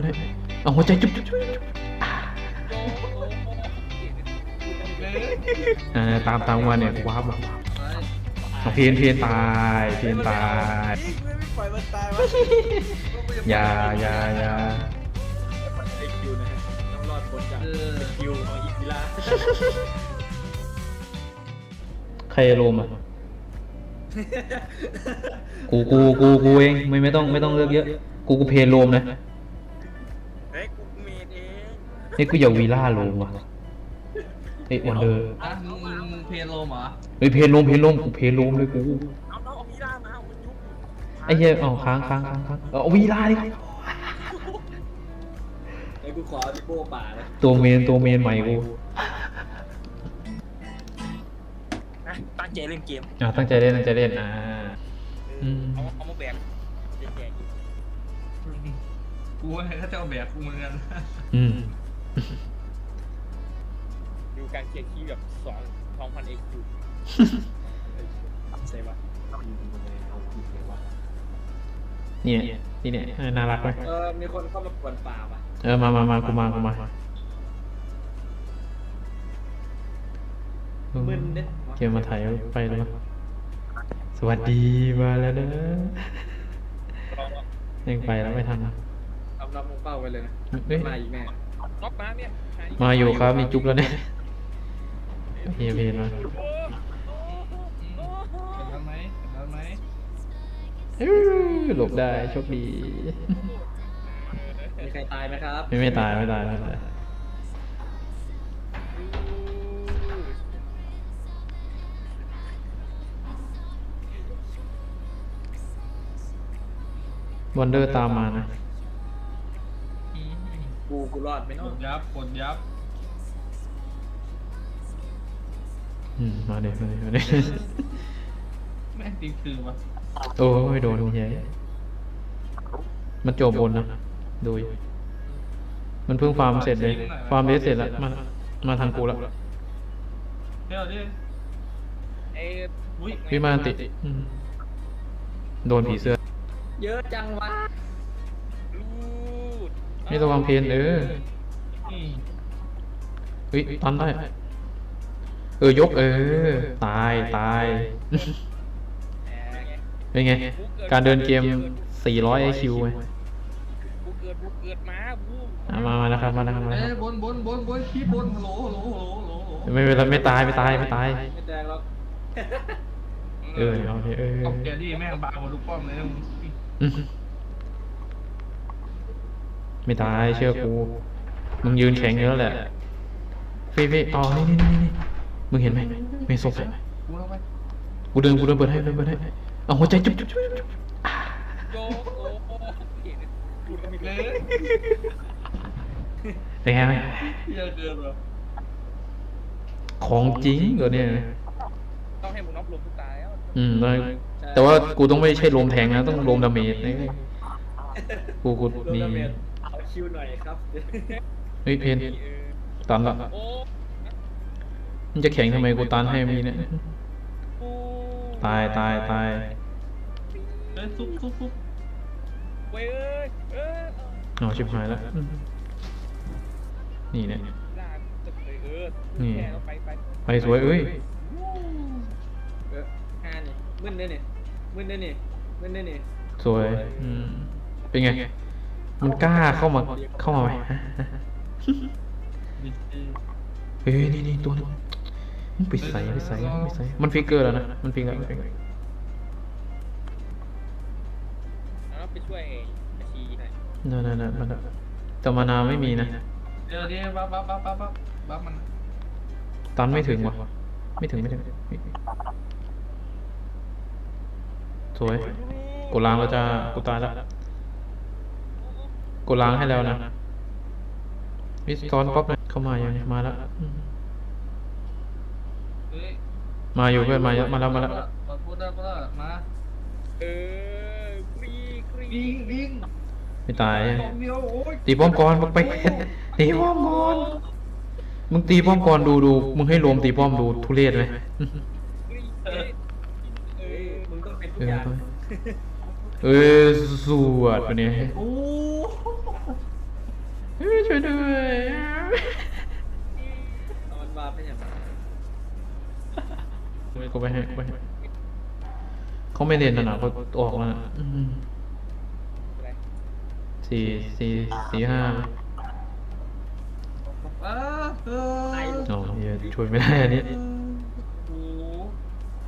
ได้เอาหัวใจจุ๊บจุ๊บจุ๊บจุ๊บอ่าตามตามมาเนี่ยว้าวเอาเพียนเพียนตายเพียนตายปล่อยมันตายวะอย่าอย่าอย่าไอคิวนะฮะต้องรอดพ้นจากคิวของอีกิล่าใครโรมอะกูกูกูกูเองไม่ไม่ต้องไม่ต้องเลือกเยอะ กูกูเพนโรมนะ เฮ้ยกูอย่าวีล่าโรมว่ะเฮ้ยวันเดอร์อะมึงมึงมึงเพลโลมเหรอเฮ้ยเพนโรมเพนโรมกูเพนโรมเลยกูเอาน้องเอามีล่ามาเอามันยุบไอ้เหี้ยเอาค้างค้างค้างค้างเอาวีล่าดิไอ้กูขอดิโบป่านะตัวเมนตัวเมนใหม่กูนะตั้งใจเล่นเกมอ่าตั้งใจเล่นตั้งใจเล่นอ่าอืมเอาเอามาแบกแจกกูว่าเขาจะเอาแบกกูเหมือนกันอืม ดูการเคียร์คีย์แบบสองสองพันเอ็กซ์คิวใช่ปะเนี่ยนี่เนี่ยเออน่ารักไหมเออ มีคนเข้ามาปวนป่าปะเออมามามากูมากูมาเออมึนเด็ดเกมมาถ่ายไปแล้วมั้งสวัสดีมาแล้วนะยังไปแล้วไม่ทันนะเอาน้องมึงเป้าไปเลยนะเอ้ยมาอีกแน่ น็อกมาเนี่ยมาอยู่ครับมีจุ๊บแล้วเนี่ยเฮียเพนมาเห็นแล้วไหมเห็นแล้วไหมอื้อหลบได้โชคดีมีใครตายไหมครับ ไม่ไม่ตายไม่ตายไม่ตายวันเดอร์ตามมานะ กูกูรอดไหมกเนาะดยับกดยับอืมมาเดี๋ยวมาเดี๋ยวมาเดี๋ยวแม่งตีคือวะโอ้ยโดนเฮียมันโจมบนนะดูอยู่มันเพิ่งฟาร์มเสร็จเลย ฟาร์มเบสเสร็จแล้วมามาทางกูแล้วเดี๋ยวดิเอ้ยอุ้ยพี่มาติอืมโดนผีเสื้อเยอะจังวะลูด นี่ระวังเพนเออนี่เฮ้ยตันได้ เออยกเออ ตายตายเป็นไง การเดินเกม 400 IQ ไงกูเกิดกูเกิดมาบูอะมามาแล้วครับมาแล้วครับมาแล้วเอ้คยรับบนบนบนบนคีบบนฮัลโหลฮัลโหลฮัลโหลฮัลโหลฮัลโหลไม่เป็นไรไม่ตายไม่ตายไม่ตายไม่แดงหรอกเออเอาดิเออตบแกดิแม่งบางกว่าลูกป้อมเลยนะมึงอืม ไม่ตายเชื่อกู มึงยืนแข็งอยู่แล้วแหละฟีฟีอ๋อนี่นี่นี่นี่มึงเห็นไหมไมีศพกูลงไปกูเดินกูเดินเปิดให้เดินเปิดให้เอาหัวใจจุ๊บจุ๊บจุ๊บจุ๊บโยกโอ้โหเห็นดูดกันอีกเลเลยยเป็นไงไหมของจริงตัวเนี้ยต้องให้มึงน็อกลมทุกตายแล้วอืมได้แต่ว่ากูต้องไม่ใช่ลมแทงนะ ต้องลมดาเมจนะกูกูนี่ คิวหน่อยครับเฮ้ยเพนเออตันละโอ้มันจะแข็งทำไมกูตันให้มีเนี่ยกูตายตายตายเอ้ยซุบซุบซุบเว้ยเอ้ยเอ้ยอ๋อชิบหายแล้วนี่เนี่ยลากตึกเลยเออนี่แค่เราไปไปไปสวยเอ้ยเออห้านี่มึนได้นี่มึนได้นี่มึนได้นี่สวยอืมเป็นไง มันกล้าเข้ามาเข้ามาไหมฮะดิจิเฮ้ยนี่นี่ตัวนึงมึงไปใส่ไปใส่ไปใส่มันฟิกเกอร์แล้วนะ มันฟิกแล้วมันฟิกแล้วแล้วไปช่วยอาชีหน่อยนั่นนั่นนั่นมันแต่มานาไม่มีนะ เดี๋ยวดิบัฟบัฟบัฟบัฟบัฟบัฟมัน ตันไม่ถึงว่ะไม่ถึงไม่ถึงสวยกูล้างแล้วจ้ากูตายแล้ว กูล้างให้แล้วนะวิสตอนป๊อปนะเข้ามายังเนี่ยมาแล้วอืมเฮ้ยมาอยู่เพื่อนมาเยอะมาแล้วมาแล้วมาพูดได้ปะล่ะมาเออครีครีวิ่งวิ่งไม่ตายสองเดียวโอ้ยตีป้อมก่อนบักเป็ดตีป้อมก่อนมึงตีป้อมก่อนดูดูมึงให้รวมตีป้อมดูทุเรศไหมครีเออเออมึงต้องเป็นทุเอกออย่างเออสวดวันนี้โอ้ ช่วยด้วยเอามันมาเป็นอย่างไรกูไปให้กูไปให้เขาไม่เรียนนะนะเขาออกแล้วนะอืมสี่สี่สี่ห้าเออเอออ๋อเหี้ยช่วยไม่ได้อันนี้โอ้โห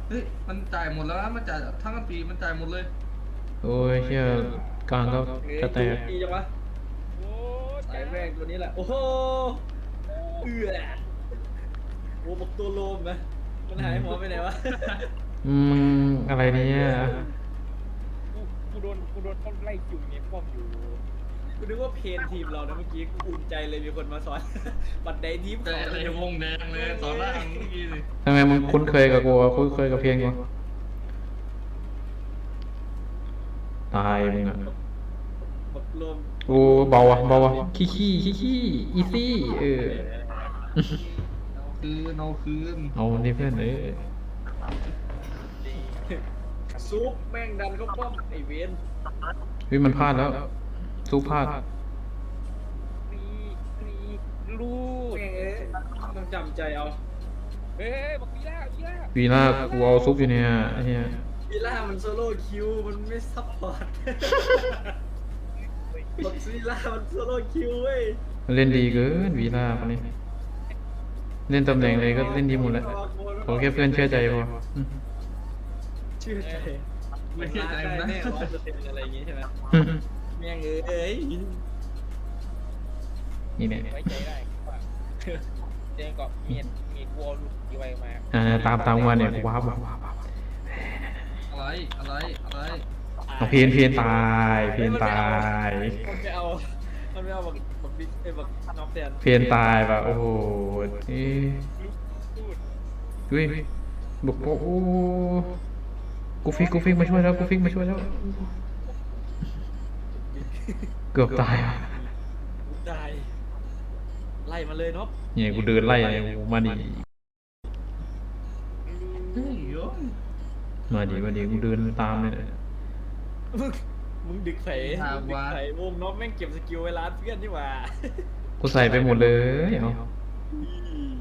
เฮ้ยมันจ่ายหมดแล้วนะมันจ่ายทั้งปีมันจ่ายหมดเลยโอ้ยเฮียกลางก็จะแตก ดีจังวะโอ้ ใจแม่งตัวนี้แหละ โอ้โหเอือโอ้บอกตัวโลมนะมันหายหัวไปไหนวะอืม อะไรเนี่ย กูกูโดนกูโดนต้นไล่จุ่มเงี้ยป้อมอยู่กูนึกว่าเพนทีมเรานะเมื่อกี้กูอุ่นใจเลยมีคนมาสอน บัดใดทีมแต่เขาอะไรวงแดงเลยตอนแรกเมื่อกี้สิทำไมมึงคุ้นเคยกับกูวะคุ้นเคยกับเพียงกูตายมึงอะบักโลม กูเบาอะเบาอะขี้ขี้ขี้ขี้อีซี่เออเอาคืนเอาคืนเอาดิเพื่อนเออซุปแม่งดันเข้าป้อมไอเวนวิมันพลาดแล้วสู้พลาดรีรีลูดแม่งเอ้ยต้องจำใจเอาเฮ้ยบักวีล่าวีล่าวีล่ากูเอาซุปอยู่เนี่ยไอ้เฮียวีล่ามันโซโล่คิวมันไม่ซัพพอร์ต บักวีล่ามันโซโล่คิวเว้ยมันเล่นดีเกินวีล่าคนนี้ เล่นตำแหน่งอะไรก็เล่นดีหมดแหละขอแค่เพื่อนเชื่อใจพออืมเชื่อใจไม่เชื่อใจมันนะแน่ร้อยเปอร์เซ็นต์อะไรอย่างงี้ใช่ไหมแม่งเอ้ยนี่เนี่ยไว้ใจได้ว่าเจงก็มีดมีดวัวลูกที่ไว้มาอ่าตามตามวันเนี่ยว้าวว้าวว้าวว้าวอะไร อะไร อะไร เอาเพียนเพียนตายเพียนตาย มันไม่เอา มันไม่เอาบักบักบิ๊กไอ้บักน้องแทนเพียนตายแบบโอ้โหนี่ลูกพูดดุยบุกโอ้โหกูฟิกกูฟิกมาช่วยแล้วกูฟิกมาช่วยแล้ว เกือบตายว่ะลูกได้ไล่มาเลยเนาะเนี่ยกูเดินไล่เนี่ยกูมาดิเฮ้ยโอ้ยมาดิมาดิกูเดินตามเลยเนี่ย มึงมึงดึกไผ่มึงดึกไผ่วงน้องแม่งเก็บสกิลไว้ร้านเพื่อนนี่หว่ากูใส่ไปหมดเลยเอา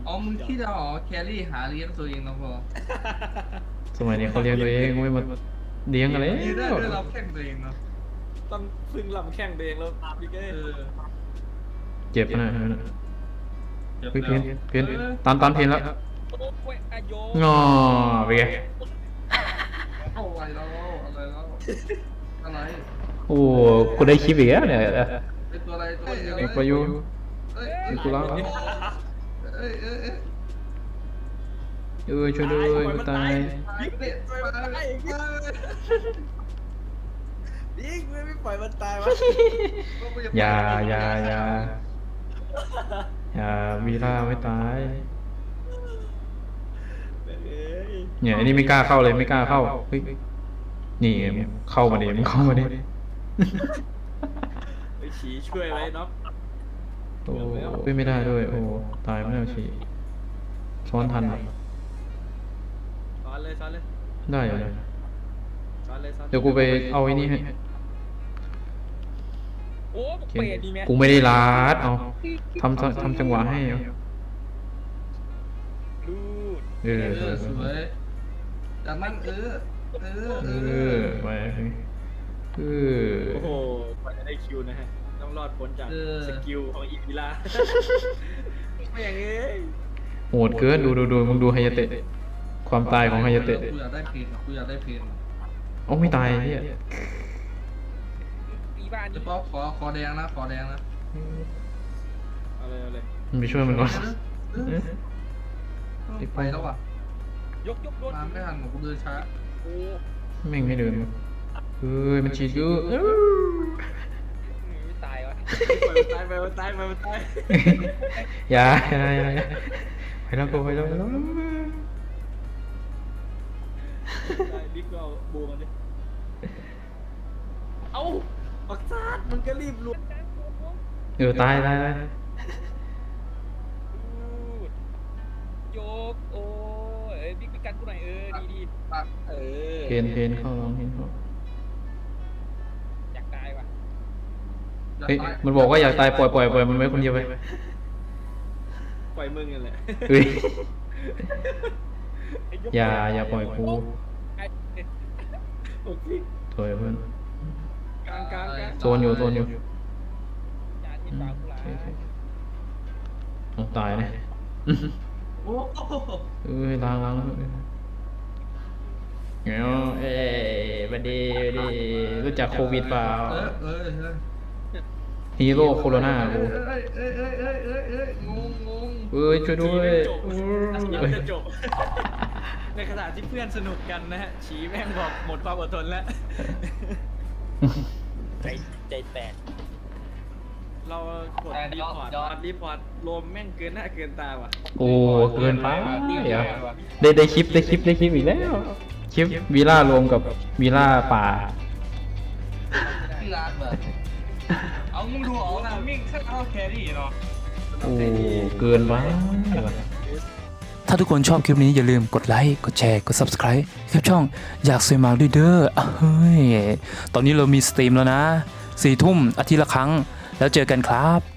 อ๋อมึงคิดเอาเหรอแครี่หาเลี้ยงตัวเองนะพอสมัยนี้เขาเลี้ยงตัวเองไม่มาเลี้ยงอะไรนี่ได้ด้วยเราแข่งตัวเองเนาะต้องพึ่งลำแข้งตัวเองแล้วพี่เก้เออเจ็บนะนะจ็บเฮ้ยเพียนแล้วเพียนออตามตามเพียนแล้วโอ้ยอาโยงอไปไงเอาอะไรแล้วอะไรแล้ว อะไรโอ้กูได้คลิปอีกแล้วเนี่ยเป็นตัวอะไรตัวอะไรเอกประยุทธ์เอ้ยเอกกูรักเอ้ยเอ้ยเอ้ยเออช่วยด้วยกูตายบิ๊กเด็ดไปมันตายอีกบิ๊กมึงไม่ปล่อยมันตายวะอย่าอย่าอย่าอย่าวีล่าไม่ตายเอ้ยเนี่ยอันนี้ไม่กล้าเข้าเลยไม่กล้าเข้าเฮ้ย นี่ไงมึงเข้ามาดิมึงเข้ามาดิไปฉีช่วยไว้เนาะโอ้เฮ้ยไม่ได้ด้วย โอ้ตายไม่ได้ชีซ้อนทันเหรอซ้อนเลยซ้อนเลยได้เหรอซ้อนเลยซ้อนเดี๋ยวกูไปเอาไอ้นี่ให้โอ้เปรตดีไหมกูไม่ได้ลาดเอาทำจังทำจังหวะให้เอาลูดเออเออสวยจากนั้นเออ เออเออไปเออโอ้โหกว่าจะได้คิวนะฮะ ต้องรอดพ้นจากเออ สกิลของอีวิลาไม่อย่างเอ้โหดเกินดูดูดูมึงดูไฮยาเตะ ความตายของไฮยาเตะกูอยากได้เพลกูอยากได้เพลงโอ้ไม่ตายเฮียปีบ้านเดี๋นี่ยวป๊อปขอขอแดงนะขอแดงนะเอาเลยเอาเลยมึงไปช่วยมันก่อนเออไปแล้วอะยกยกโดนมาไม่ทันกูเดินช้า แม่งไม่เดินเฮ้ยมันฉีดเยอะเอ้าไม่ตายวะปล่อยมันตายไปมันตายไปมันตายอย่าอย่าอย่าอย่าไปแล้วกูไปแล้วไปแล้วได้บิ๊กก็เอาบูมันดิเอ้าปักซาดมันก็รีบลุกเออตายตายตายโยกโอ้ ยเอ้ยบิ๊กบิ๊กกันกูหน่อยเออดีดีปักเออเพนเพนเข้าลองเพนเข้าอยากตายว่ะเดี๋จะเฮ้ยตายมันบอกว่าอยากตายปล่อยปล่อยปล่อยมันไว้คนเดียวไปปล่อยมึงนั่นแหละเฮ้ยไอ้กอย่าอย่าปล่อยกูโอเคถอยเพื่อนกลางกลางกลางโซนอยู่โซนอยู่อย่าที่อืมปากกูหลาโอเคโอเคเอาตายนะ โอ้โหเอ้ยล้างล้างเงี้ยเอ้ยบัดดีบัดดีรู้จักโควิดเปล่าเอ้ยเอ้ยเอ้ยฮีโร่โคโรนาเอ้กูยเอ้ยเอ้ยเอ้ยเอ้ยเอ้ยเอ้ยงงงงเอ้ยช่วยด้วยชีมันจะจบ ในขณะที่เพื่อนสนุกกันนะฮะชีแม่งบอกหมดความอดทนแล้ว ใจใจแตก เรากดรีพอร์ตอัดรีพอร์ตรวมแม่งเกินหน้าเกินตาว่ะโอ้เกินไปอะได้ได้คลิปได้คลิปได้คลิปอีกแล้วคลิปวีล่ารวมกับวีล่าป่าที่ร้านเหมือนเอามึงดูเอานะมิ่งแค่เอาแครี่เนาะโอ้เกินไปว่ะถ้าทุกคนชอบคลิปนี้อย่าลืมกดไลค์กดแชร์กด Subscribe ให้กับช่องอยากสวยมากด้วยเด้ออะเฮ้ยตอนนี้เรามีสตรีมแล้วนะสี่ทุ่มอาทิตย์ละครั้ง แล้วเจอกันครับ